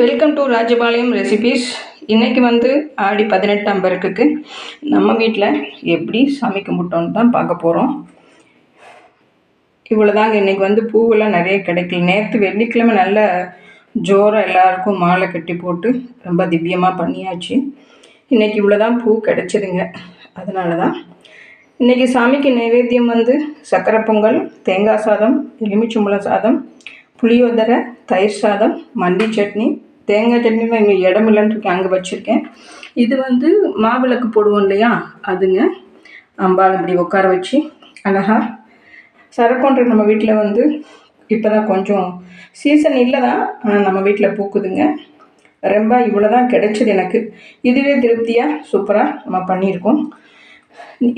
Welcome to Rajapalayam recipes இன்றைக்கி வந்து ஆடி பதினெட்டாம் பிறகுக்கு நம்ம வீட்டில் எப்படி சாமி கும்பிட்டோன்னு தான் பார்க்க போகிறோம் இவ்வளோதாங்க இன்றைக்கி வந்து பூவெல்லாம் நிறைய கிடைக்கல. நேற்று வெள்ளிக்கிழமை நல்ல ஜோராக எல்லாருக்கும் மாலை கட்டி போட்டு ரொம்ப திவ்யமாக பண்ணியாச்சு. இன்றைக்கி இவ்வளோதான் பூ கிடைச்சிதுங்க. அதனால தான் இன்றைக்கி சாமிக்கு நைவேத்தியம் வந்து சக்கரை பொங்கல் தேங்காய் சாதம் எலுமிச்சம்பழம் சாதம் புளியோதரை தயிர் சாதம் மல்லி சட்னி தேங்காய் சட்னி தான் இங்கே இடம் இல்லைன்னு இருக்கேன் அங்கே வச்சுருக்கேன். இது வந்து மாவிளக்கு போடுவோம் இல்லையா? அதுங்க அம்பால் இப்படி உட்கார வச்சு அழகா சரக்கொன்றை நம்ம வீட்டில் வந்து இப்போ தான் கொஞ்சம் சீசன் இல்லை தான் ஆனால் நம்ம வீட்டில் பூக்குதுங்க. ரொம்ப இவ்வளோ தான் கிடைச்சது எனக்கு. இதுவே திருப்தியாக சூப்பராக நம்ம பண்ணியிருக்கோம்.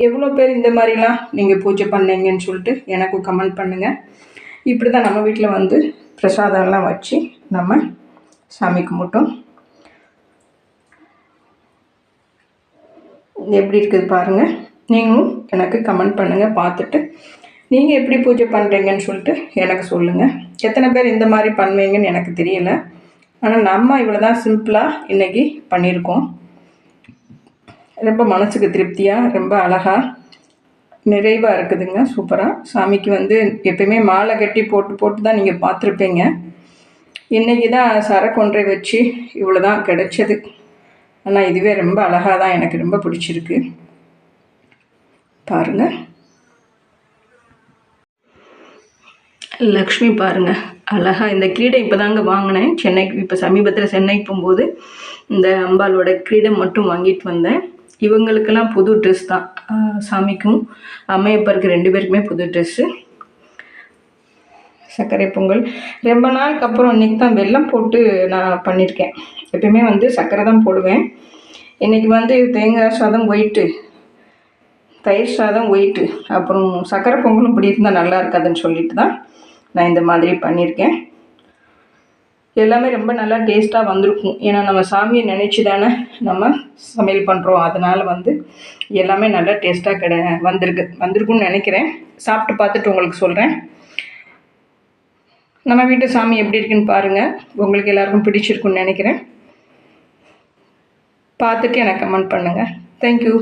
எவ்வளோ பேர் இந்த மாதிரிலாம் நீங்கள் பூஜை பண்ணீங்கன்னு சொல்லிட்டு எனக்கும் கமெண்ட் பண்ணுங்கள் இப்படி தான் நம்ம வீட்டில் வந்து பிரசாதம்லாம் வச்சு நம்ம சாமி கும்பிட்டோம். எப்படி இருக்குது பாருங்கள் நீங்களும் எனக்கு கமெண்ட் பண்ணுங்கள் பார்த்துட்டு. நீங்கள் எப்படி பூஜை பண்ணுறீங்கன்னு சொல்லிட்டு எனக்கு சொல்லுங்கள் எத்தனை பேர் இந்த மாதிரி பண்ணுவீங்கன்னு எனக்கு தெரியலை. ஆனால் நம்ம இவ்வளோ தான் சிம்பிளாக இன்றைக்கி பண்ணியிருக்கோம். ரொம்ப மனசுக்கு திருப்தியாக ரொம்ப அழகாக நிறைவாக இருக்குதுங்க. சூப்பராக சாமிக்கு வந்து எப்பயுமே மாலை கட்டி போட்டு போட்டு தான் நீங்கள் பார்த்துருப்பீங்க. இன்றைக்கி தான் சரக்கொன்றை வச்சு இவ்வளோ தான் கிடச்சது. ஆனால் இதுவே ரொம்ப அழகாக தான் எனக்கு ரொம்ப பிடிச்சிருக்கு. பாருங்கள் லக்ஷ்மி பாருங்கள் அழகாக இந்த கிரீடை இப்போ தாங்க வாங்கினேன். சென்னைக்கு இப்போ சமீபத்தில் சென்னைக்கு போகும்போது இந்த அம்பாலோட கிரீடை மட்டும் வாங்கிட்டு வந்தேன். இவங்களுக்கெல்லாம் புது ட்ரெஸ் தான். சாமிக்கும் அம்மையப்பருக்கு ரெண்டு பேருக்குமே புது ட்ரெஸ்ஸு சர்க்கரை பொங்கல். ரொம்ப நாளுக்கு அப்புறம் இன்றைக்கி தான் வெல்லம் போட்டு நான் பண்ணியிருக்கேன் எப்பயுமே வந்து சர்க்கரை தான் போடுவேன். இன்றைக்கி வந்து தேங்காய் சாதம் ஒயிட்டு தயிர் சாதம் ஒயிட்டு அப்புறம் சர்க்கரை பொங்கலும் இப்படி இருந்தால் நல்லா இருக்காதுன்னு சொல்லிட்டு தான் நான் இந்த மாதிரி பண்ணியிருக்கேன் எல்லாமே ரொம்ப நல்லா டேஸ்ட்டாக வந்திருக்கும். ஏன்னா நம்ம சாமியை நினச்சி தானே நம்ம சமையல் பண்ணுறோம் அதனால் வந்து எல்லாமே நல்லா டேஸ்ட்டாக கிட வந்திருக்கு. வந்திருக்குன்னு நினைக்கிறேன். சாப்பிட்டு பார்த்துட்டு உங்களுக்கு சொல்கிறேன் நம்ம வீட்டு சாமி எப்படி இருக்குன்னு பாருங்கள் உங்களுக்கு எல்லாருக்கும் பிடிச்சிருக்குன்னு நினைக்கிறேன். பார்த்துட்டு எனக்கு கமெண்ட் பண்ணுங்கள் தேங்க்யூ